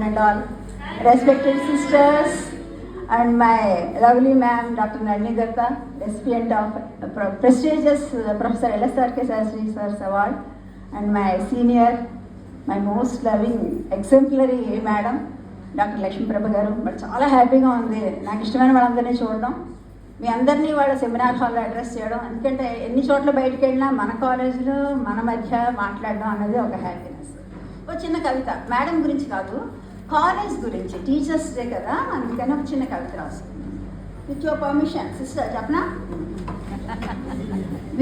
and all. Respected sisters and my lovely ma'am, Dr. Nalini Datta, recipient of uh, pro- prestigious uh, Professor L.S.R.K. Sastry Sir's Award, and my senior, my most loving, exemplary madam, doctor Lakshmi Prabha garu but చాలా హ్యాపీగా ఉంది నాకు ఇష్టమైన వాళ్ళందరినీ చూడడం మీ అందరినీ వాళ్ళ seminar హాల్లో అడ్రస్ చేయడం ఎందుకంటే ఎన్ని చోట్ల బయటికి వెళ్ళినా మన కాలేజీలో మన మధ్య మాట్లాడడం అన్నది ఒక హ్యాపీనెస్ ఒక చిన్న కవిత మేడం గురించి కాదు కాలేజ్ గురించి టీచర్స్ డే కదా అందుకని ఒక చిన్న కవిత రాసుకున్నాను. విత్ యువర్ పర్మిషన్ సిస్టర్ చెప్పనా?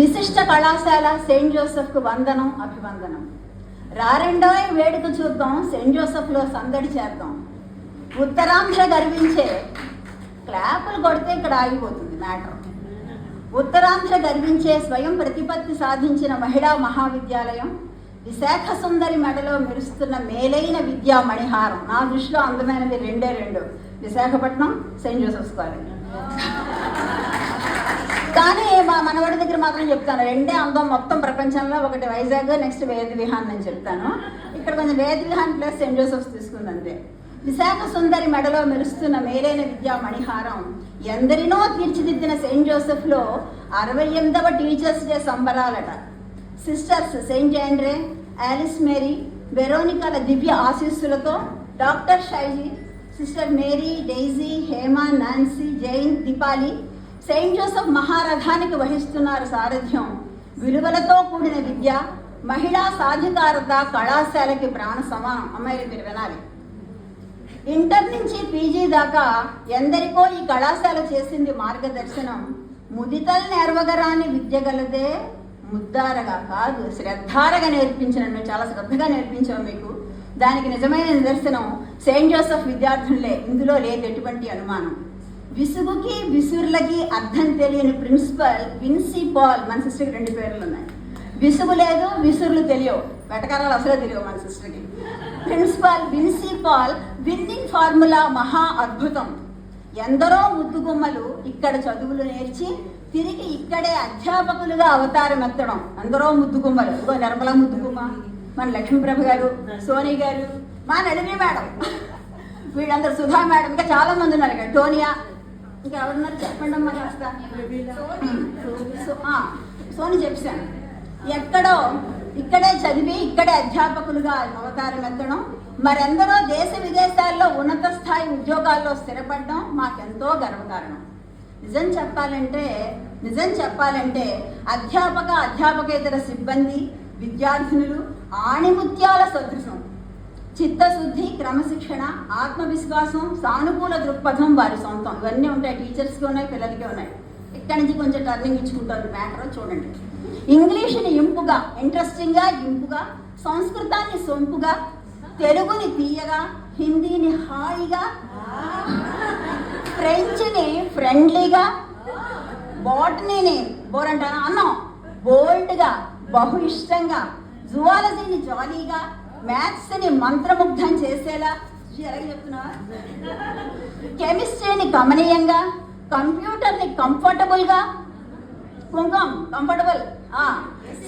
విశిష్ట కళాశాల సెయింట్ జోసెఫ్కు వందనం అభివందనం. రారెండో వేడుక చూద్దాం సెయింట్ జోసెఫ్లో సందడి చేద్దాం. ఉత్తరాంధ్ర గర్వించే క్లాపులు కొడితే ఇక్కడ ఆగిపోతుంది మ్యాటర్. ఉత్తరాంధ్ర గర్వించే స్వయం ప్రతిపత్తి సాధించిన మహిళా మహావిద్యాలయం విశాఖ సుందరి మెడలో మెరుస్తున్న మేలైన విద్యా మణిహారం. నా దృష్టిలో అందమైనవి రెండే రెండు. Visakhapatnam saint Joseph's college. కానీ మా మనవాడి దగ్గర మాత్రం చెప్తాను. రెండే అందం మొత్తం ప్రపంచంలో ఒకటి వైజాగ్ నెక్స్ట్ వేద విహాన్ అని చెప్తాను. ఇక్కడ కొంచెం వేద విహాన్ ప్లస్ సెయింట్ జోసెఫ్స్ తీసుకుంది అంతే విశాఖ సుందరి మెడలో మెరుస్తున్న మేలైన విద్యా మణిహారం ఎందరినో తీర్చిదిద్దిన సెయింట్ జోసెఫ్లో అరవై ఎనిమిదవ teachers day సంబరాలట. Sisters saint Andre Alice Mary వెరోనికాల దివ్య ఆశీస్సులతో doctor Shaiji sister Mary Daisy Hema Nancy Jain Deepali saint Joseph మహారథానికి వహిస్తున్నారు సారథ్యం. విలువలతో కూడిన విద్య మహిళా సాధికారత కళాశాలకి ప్రాణ సమానం. అమ్మాయిలు మీరు వినాలి. ఇంటర్ నుంచి పీజీ దాకా ఎందరికో ఈ కళాశాల చేసింది మార్గదర్శనం. ముదితల్ నెరవగరాని విద్య గలదే ముద్దారగా కాదు శ్రద్ధారగా నేర్పించిన మేము చాలా శ్రద్ధగా నేర్పించాం మీకు. దానికి నిజమైన నిదర్శనం సెయింట్ జోసెఫ్ విద్యార్థులే. ఇందులో లేదు ఎటువంటి అనుమానం. విసుగుకి విసురులకి అర్థం తెలియని ప్రిన్సిపల్ విన్సీ పాల్ మన సిస్టర్కి రెండు పేర్లు ఉన్నాయి. విసుగు లేదు విసురులు తెలియవు. వెటకారాలు అసలే తెలియవు మన సిస్టర్కి. Principal Vincy Paul winning formula మహా అద్భుతం. ఎందరో ముద్దుగుమ్మలు ఇక్కడ చదువులు నేర్చి తిరిగి ఇక్కడే అధ్యాపకులుగా అవతారం ఎత్తడం. ఎందరో ముద్దుకుమ్మలు ఇదిగో నిర్మల ముద్దుకుమ్మ మన లక్ష్మీప్రభ గారు సోనీ గారు మా నడిమి మేడం. వీళ్ళందరూ సుధా మేడం. ఇంకా చాలా మంది ఉన్నారు ఇక్కడ. టోనియా. ఇంకా ఎవరున్నారు? చెప్పండి అమ్మా కాస్త. సోని చెప్పాను. ఎక్కడో ఇక్కడే చదివి ఇక్కడే అధ్యాపకులుగా అవతారం ఎత్తడం. మరెందరో దేశ విదేశాల్లో ఉన్నత స్థాయి ఉద్యోగాల్లో స్థిరపడడం మాకెంతో గర్వకారణం. నిజం చెప్పాలంటే నిజం చెప్పాలంటే అధ్యాపక అధ్యాపకేతర సిబ్బంది విద్యార్థినులు ఆణిముత్యాల సదృశం. చిత్తశుద్ధి క్రమశిక్షణ ఆత్మవిశ్వాసం సానుకూల దృక్పథం వారి సొంతం. ఇవన్నీ ఉంటాయి టీచర్స్కి ఉన్నాయి పిల్లలకి ఉన్నాయి. ఇక్కడి నుంచి కొంచెం టర్నింగ్ ఇచ్చుకుంటారు మ్యాటర్ చూడండి. ఇంగ్లీష్ని ఇంపుగా ఇంట్రెస్టింగ్గా ఇంపుగా సంస్కృతాన్ని సొంపుగా తెలుగుని తీయగా హిందీని హాయిగా ఫ్రెంచ్ని ఫ్రెండ్లీగా బాటనీని బోర్ అంటాను? అన్నం బోల్డ్గా బహు ఇష్టంగా జువాలజీని జాలీగా మ్యాథ్స్ని మంత్రముగ్ధం చేసేలా. ఎలాగ చెప్తున్నావా? కెమిస్ట్రీని గమనీయంగా కంప్యూటర్ని కంఫర్టబుల్గా కుంకం కంఫర్టబుల్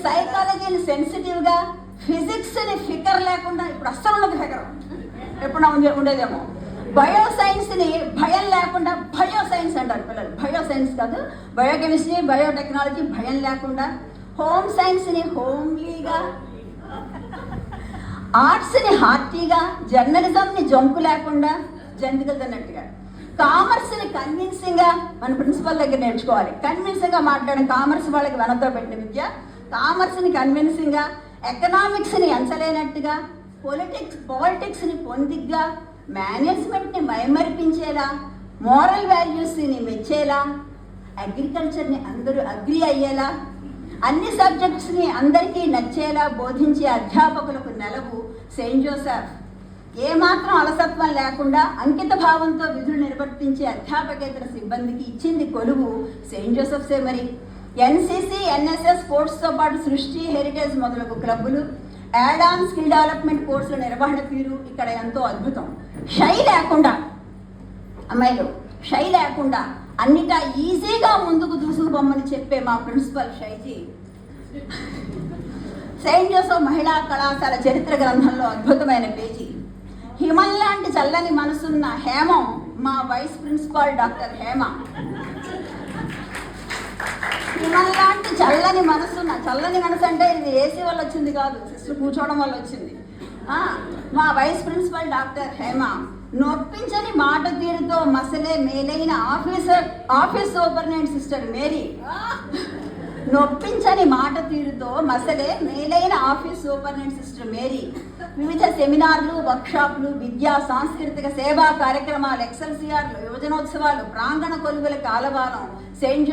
సైకాలజీని సెన్సిటివ్గా ఫిజిక్స్ని ఫికర్ లేకుండా ఇప్పుడు అస్సలు ఉండదు ఫికర్. ఎప్పుడు ఉండేదేమో. బయో సైన్స్ని భయం లేకుండా బయో సైన్స్ అంటారు పిల్లలు. బయో సైన్స్ కాదు బయోకెమిస్ట్రీ బయోటెక్నాలజీ భయం లేకుండా హోమ్ సైన్స్ని హోమ్లీగా ఆర్ట్స్ని హార్టీగా జర్నలిజంని జంకు లేకుండా జంతికలు తిన్నట్టుగా. కామర్స్ని కన్విన్సింగ్గా మన ప్రిన్సిపల్ దగ్గర నేర్చుకోవాలి. కన్విన్సింగ్గా మాట్లాడడం కామర్స్ వాళ్ళకి వెనతో పెట్టిన విద్య. కామర్స్ని కన్విన్సింగ్గా ఎకనామిక్స్ని ఎంచలేనట్టుగా పొలిటిక్స్ పాలిటిక్స్ని పొందిగ్గా మేనేజ్మెంట్ని మైమరిపించేలా మోరల్ వాల్యూస్ని మెచ్చేలా అగ్రికల్చర్ని అందరూ అగ్రి అయ్యేలా అన్ని సబ్జెక్ట్స్ని అందరికీ నచ్చేలా బోధించే అధ్యాపకులకు నెలవు సెయింట్ జోసెఫ్ ఏమాత్రం అలసత్వం లేకుండా అంకిత భావంతో విధులు నిర్వర్తించే అధ్యాపకేతర సిబ్బందికి ఇచ్చింది కొలువు సెయింట్ జోసెఫ్సే మరి? ఎన్సీసీ ఎన్ఎస్ఎస్ స్పోర్ట్స్తో పాటు సృష్టి హెరిటేజ్ మొదలగు క్లబ్బులు యాడాన్ స్కిల్ డెవలప్మెంట్ కోర్సుల నిర్వహణ తీరు ఇక్కడ ఎంతో అద్భుతం. షై లేకుండా అమ్మాయిలు షై లేకుండా అన్నిటా ఈజీగా ముందుకు దూసుకుపోమని చెప్పే మా ప్రిన్సిపల్ షైజీ సెయింట్ జోసఫ్ మహిళా కళాశాల చరిత్ర గ్రంథంలో అద్భుతమైన పేజీ. హిమల్ లాంటి చల్లని మనసున్న హేమం మా వైస్ ప్రిన్సిపాల్ డాక్టర్ హేమ. హిమం చల్లని చల్లని మనసున్న చల్లని మనసు అంటే ఇది ఏసీ వల్ల వచ్చింది కాదు సిస్టర్ కూర్చోవడం వల్ల వచ్చింది. ఆ, మా వైస్ ప్రిన్సిపల్ డాక్టర్ హేమ నొప్పించని మాట తీరుతో మసలే మేలైన officer office superintendent sister Mary. నొప్పించని మాట తీరుతో మసలే మేలైన ఆఫీస్ సూపర్నెంట్ సిస్టర్ మేరీ. వివిధ సెమినార్లు వర్క్షాప్లు విద్యా సాంస్కృతిక సేవా కార్యక్రమాలు ఎక్సెల్సిఆర్లు యువజనోత్సవాలు ప్రాంగణ కొలువుల కాలబాలం సెయింట్